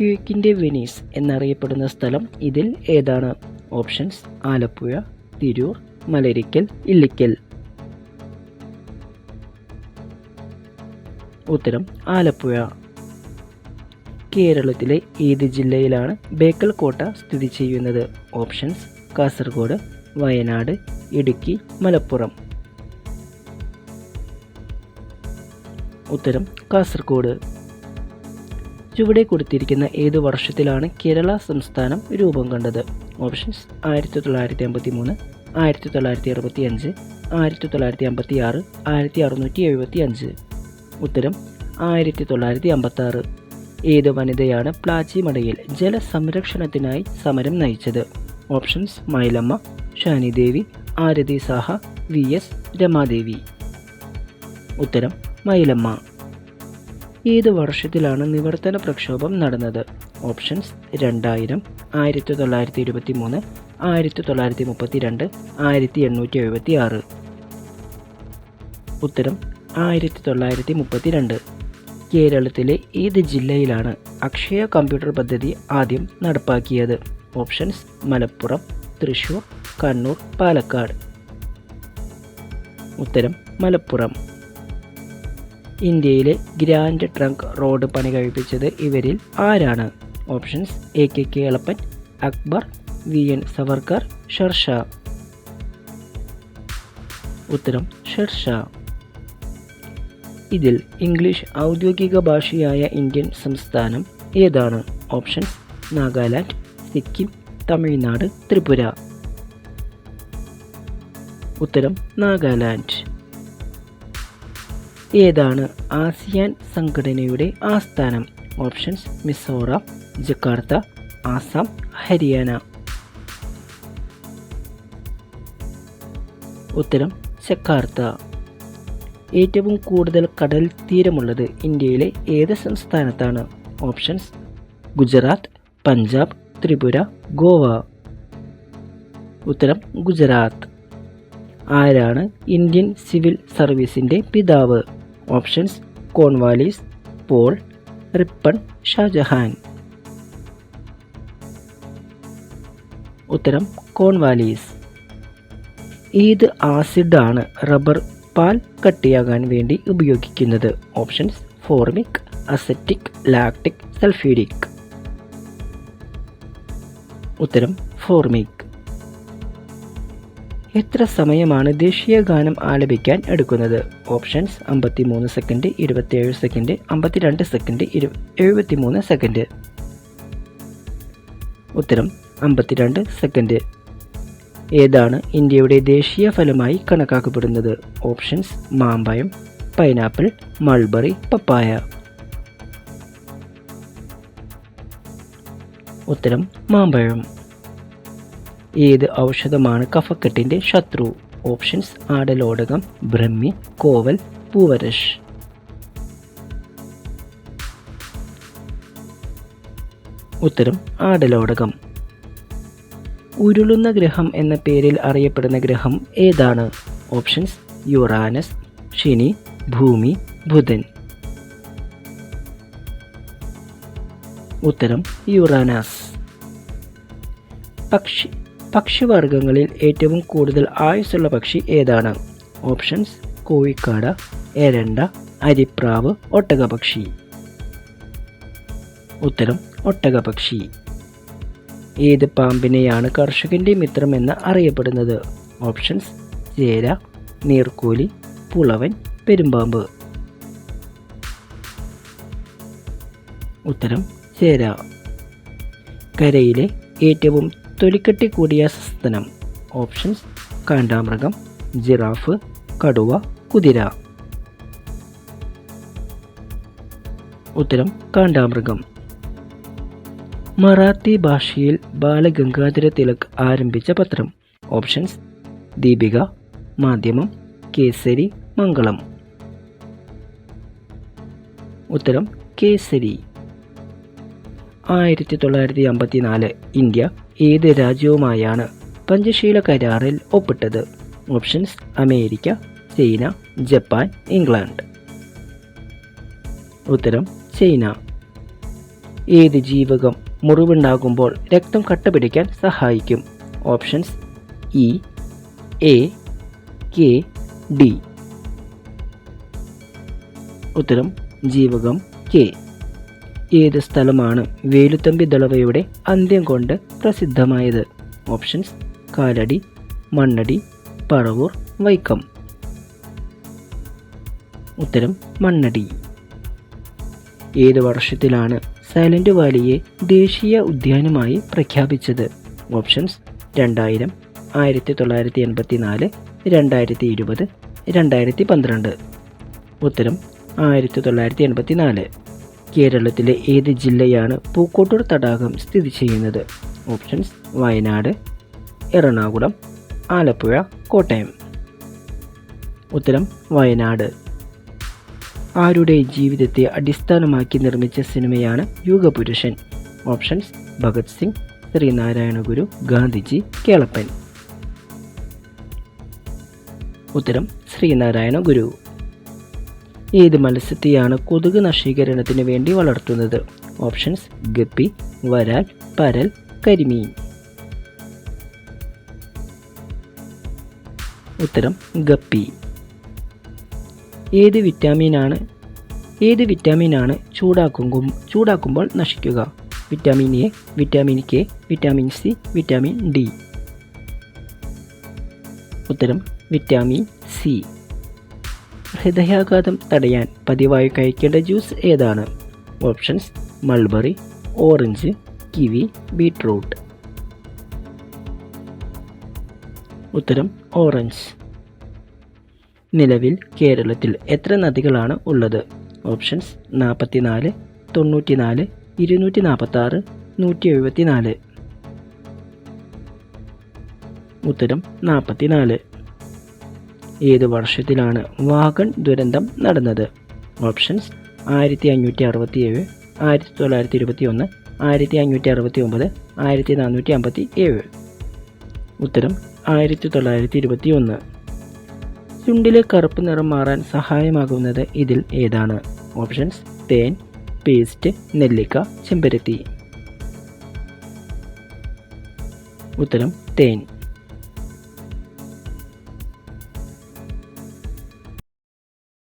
കിഴക്കിന്റെ Venice എന്നറിയപ്പെടുന്ന സ്ഥലം ഇതിൽ ഏതാണ്? ഓപ്ഷൻസ് ആലപ്പുഴ തിരൂർ മലരിക്കൽ ഇല്ലിക്കൽ. ഉത്തരം ആലപ്പുഴ. കേരളത്തിലെ ഏത് ജില്ലയിലാണ് ബേക്കൽ കോട്ട സ്ഥിതി ചെയ്യുന്നത്? ഓപ്ഷൻസ് കാസർഗോഡ് വയനാട് ഇടുക്കി മലപ്പുറം. ഉത്തരം കാസർഗോഡ്. ചുവടെ കൊടുത്തിരിക്കുന്ന ഏത് വർഷത്തിലാണ് കേരള സംസ്ഥാനം രൂപം കണ്ടത്? ഓപ്ഷൻസ് ആയിരത്തി തൊള്ളായിരത്തി അമ്പത്തി മൂന്ന് ആയിരത്തി തൊള്ളായിരത്തി അറുപത്തി അഞ്ച് ആയിരത്തി തൊള്ളായിരത്തി അമ്പത്തി ആറ് ആയിരത്തി അറുന്നൂറ്റി എഴുപത്തി അഞ്ച് ഉത്തരം ആയിരത്തി തൊള്ളായിരത്തി അമ്പത്തി ആറ് ഏത് വനിതയാണ് പ്ലാച്ചിമടയിൽ ജലസംരക്ഷണത്തിനായി സമരം നയിച്ചത്? Options Mayilamma Shanidevi Aarathi Saha V S Ramadevi. ഉത്തരം മൈലമ്മ. ഏത് വർഷത്തിലാണ് നിവർത്തന പ്രക്ഷോഭം നടന്നത്? ഓപ്ഷൻസ് രണ്ടായിരം ആയിരത്തി തൊള്ളായിരത്തി ഇരുപത്തി മൂന്ന് ആയിരത്തി തൊള്ളായിരത്തി മുപ്പത്തി രണ്ട് ആയിരത്തി എണ്ണൂറ്റി എഴുപത്തി ആറ് ഉത്തരം ആയിരത്തി തൊള്ളായിരത്തി മുപ്പത്തി രണ്ട് കേരളത്തിലെ ഏത് ജില്ലയിലാണ് അക്ഷയ കമ്പ്യൂട്ടർ പദ്ധതി ആദ്യം നടപ്പാക്കിയത്? ഓപ്ഷൻസ് മലപ്പുറം തൃശൂർ കണ്ണൂർ പാലക്കാട്. ഉത്തരം മലപ്പുറം. ഇന്ത്യയിലെ ഗ്രാൻഡ് ട്രങ്ക് റോഡ് പണി കഴിപ്പിച്ചത് ഇവരിൽ ആരാണ്? Options A K Kelappan Akbar V N Savarkar Sher Shah. ഉത്തരം ഷർഷ. ഇതിൽ ഇംഗ്ലീഷ് ഔദ്യോഗിക ഭാഷയായ ഇന്ത്യൻ സംസ്ഥാനം ഏതാണ്? ഓപ്ഷൻസ് നാഗാലാൻഡ് സിക്കിം തമിഴ്നാട് ത്രിപുര. ഉത്തരം നാഗാലാൻഡ്. ഏതാണ് ആസിയാൻ സംഘടനയുടെ ആസ്ഥാനം? Options Mizoram Jakarta Assam Haryana. ഉത്തരം ജക്കാർത്ത. ഏറ്റവും കൂടുതൽ കടൽ തീരമുള്ളത് ഇന്ത്യയിലെ ഏത് സംസ്ഥാനത്താണ്? ഓപ്ഷൻസ് ഗുജറാത്ത് പഞ്ചാബ് ത്രിപുര ഗോവ. ഉത്തരം ഗുജറാത്ത്. ആരാണ് ഇന്ത്യൻ സിവിൽ സർവീസിന്റെ പിതാവ്? Options Cornwallis Paul Ripon Shah Jahan ഉത്തരം കോൺവാലീസ് ഏത് ആസിഡാണ് റബ്ബർ പാൽ കട്ടിയാകാൻ വേണ്ടി ഉപയോഗിക്കുന്നത്? Options formic acetic lactic sulphuric ഉത്തരം ഫോർമിക് എത്ര സമയമാണ് ദേശീയ ഗാനം ആലപിക്കാൻ എടുക്കുന്നത്? ഓപ്ഷൻസ് അമ്പത്തി മൂന്ന് സെക്കൻഡ് ഇരുപത്തിയേഴ് സെക്കൻഡ് അമ്പത്തിരണ്ട് സെക്കൻഡ് ഇരു എഴുപത്തിമൂന്ന് സെക്കൻഡ്. ഉത്തരം അമ്പത്തിരണ്ട് സെക്കൻഡ്. ഏതാണ് ഇന്ത്യയുടെ ദേശീയ ഫലമായി കണക്കാക്കപ്പെടുന്നത്? ഓപ്ഷൻസ് മാമ്പഴം പൈനാപ്പിൾ മൾബറി പപ്പായ. ഉത്തരം മാമ്പഴം. ഏത് ഔഷധമാണ് കഫക്കെട്ടിന്റെ ശത്രു? ഓപ്ഷൻസ് ആടലോടകം ബ്രഹ്മി കോവൽ പൂവരഷ് ഉത്തരം ആടലോടകം. ഉരുളുന്ന ഗ്രഹം എന്ന പേരിൽ അറിയപ്പെടുന്ന ഗ്രഹം ഏതാണ്? ഓപ്ഷൻസ് യുറാനസ് ശനി ഭൂമി ബുധൻ. ഉത്തരം യുറാനസ്. പക്ഷി പക്ഷിവർഗങ്ങളിൽ ഏറ്റവും കൂടുതൽ ആയുസ്സുള്ള പക്ഷി ഏതാണ്? ഓപ്ഷൻസ് കോഴിക്കാട് എരണ്ട അരിപ്രാവ് ഒട്ടകപക്ഷി. ഉത്തരം ഒട്ടകപക്ഷി. ഏത് പാമ്പിനെയാണ് കർഷകന്റെ മിത്രമെന്ന് അറിയപ്പെടുന്നത്? ഓപ്ഷൻസ് ചേര നീർക്കോലി പുളവൻ പെരുമ്പാമ്പ്. ഉത്തരം ചേര. കരയിലെ ഏറ്റവും തൊലിക്കട്ടി കൂടിയ സസ്തനം. ഓപ്ഷൻസ് കാണ്ടാമൃഗം ജിറാഫ് കടുവ കുതിര. ഉത്തരം കാണ്ടാമൃഗം. മറാത്തി ഭാഷയിൽ ബാലഗംഗാധര തിലക് ആരംഭിച്ച പത്രം. ഓപ്ഷൻസ് ദീപിക മാധ്യമം കേസരി മംഗളം. ഉത്തരം കേസരി. ആയിരത്തി തൊള്ളായിരത്തി അമ്പത്തിനാല് ഇന്ത്യ ഏത് രാജ്യവുമായാണ് പഞ്ചശീല കരാറിൽ ഒപ്പിട്ടത്? Options America China Japan England. ഉത്തരം ചൈന. ഏത് ജീവകം മുറിവുണ്ടാകുമ്പോൾ രക്തം കട്ടപിടിക്കാൻ സഹായിക്കും? Options E A K D. ഉത്തരം ജീവകം കെ. ഏത് സ്ഥലമാണ് വേലുത്തമ്പി ദളവയുടെ അന്ത്യം കൊണ്ട് പ്രസിദ്ധമായത്? ഓപ്ഷൻസ് കാലടി മണ്ണടി പറവൂർ വൈക്കം. ഉത്തരം മണ്ണടി. ഏത് വർഷത്തിലാണ് സൈലന്റ് വാലിയെ ദേശീയ ഉദ്യാനമായി പ്രഖ്യാപിച്ചത്? ഓപ്ഷൻസ് രണ്ടായിരം ആയിരത്തി തൊള്ളായിരത്തി എൺപത്തി നാല് രണ്ടായിരത്തി ഇരുപത് രണ്ടായിരത്തി പന്ത്രണ്ട്. ഉത്തരം ആയിരത്തി തൊള്ളായിരത്തി എൺപത്തി നാല് കേരളത്തിലെ ഏത് ജില്ലയാണ് പൂക്കോട്ടൂർ തടാകം സ്ഥിതി ചെയ്യുന്നത്? ഓപ്ഷൻസ് വയനാട് എറണാകുളം ആലപ്പുഴ കോട്ടയം. ഉത്തരം വയനാട്. ആരുടെ ജീവിതത്തെ അടിസ്ഥാനമാക്കി നിർമ്മിച്ച സിനിമയാണ് യുഗപുരുഷൻ? ഓപ്ഷൻസ് ഭഗത് സിംഗ് ശ്രീനാരായണ ഗുരു ഗാന്ധിജി കേളപ്പൻ. ഉത്തരം ശ്രീനാരായണ ഗുരു ഏത് മത്സ്യത്തെയാണ് കൊതുക് നശീകരണത്തിന് വേണ്ടി വളർത്തുന്നത്? ഓപ്ഷൻസ് ഗപ്പി വരാൽ പരൽ കരിമീൻ. ഉത്തരം ഗപ്പി. ഏത് വിറ്റാമിനാണ് ഏത് വിറ്റാമിനാണ് ചൂടാക്കുമ്പോൾ ചൂടാക്കുമ്പോൾ നശിക്കുക? Vitamin A vitamin K vitamin C vitamin D. ഉത്തരം വിറ്റാമിൻ സി. ഹൃദയാഘാതം തടയാൻ പതിവായി കഴിക്കേണ്ട ജ്യൂസ് ഏതാണ്? Options mulberry orange kiwi beetroot. ഉത്തരം ഓറഞ്ച്. നിലവിൽ കേരളത്തിൽ എത്ര നദികളാണ് ഉള്ളത്? ഓപ്ഷൻസ് നാൽപ്പത്തിനാല് തൊണ്ണൂറ്റിനാല് ഇരുന്നൂറ്റി നാൽപ്പത്തി ആറ് നൂറ്റി എഴുപത്തി നാല് ഉത്തരം നാൽപ്പത്തിനാല് ഏത് വർഷത്തിലാണ് വാഗൺ ദുരന്തം നടന്നത്? ഓപ്ഷൻസ് ആയിരത്തി അഞ്ഞൂറ്റി അറുപത്തി ഏഴ് ആയിരത്തി തൊള്ളായിരത്തി ഇരുപത്തി ഒന്ന് ആയിരത്തി അഞ്ഞൂറ്റി അറുപത്തി ഒമ്പത് ആയിരത്തി നാനൂറ്റി അമ്പത്തി ഏഴ് ഉത്തരം ആയിരത്തി തൊള്ളായിരത്തി ഇരുപത്തി ഒന്ന് ചുണ്ടിലെ കറുപ്പ് നിറം മാറാൻ സഹായമാകുന്നത് ഇതിൽ ഏതാണ്? ഓപ്ഷൻസ് തേൻ പേസ്റ്റ് നെല്ലിക്ക ചെമ്പരത്തി. ഉത്തരം തേൻ.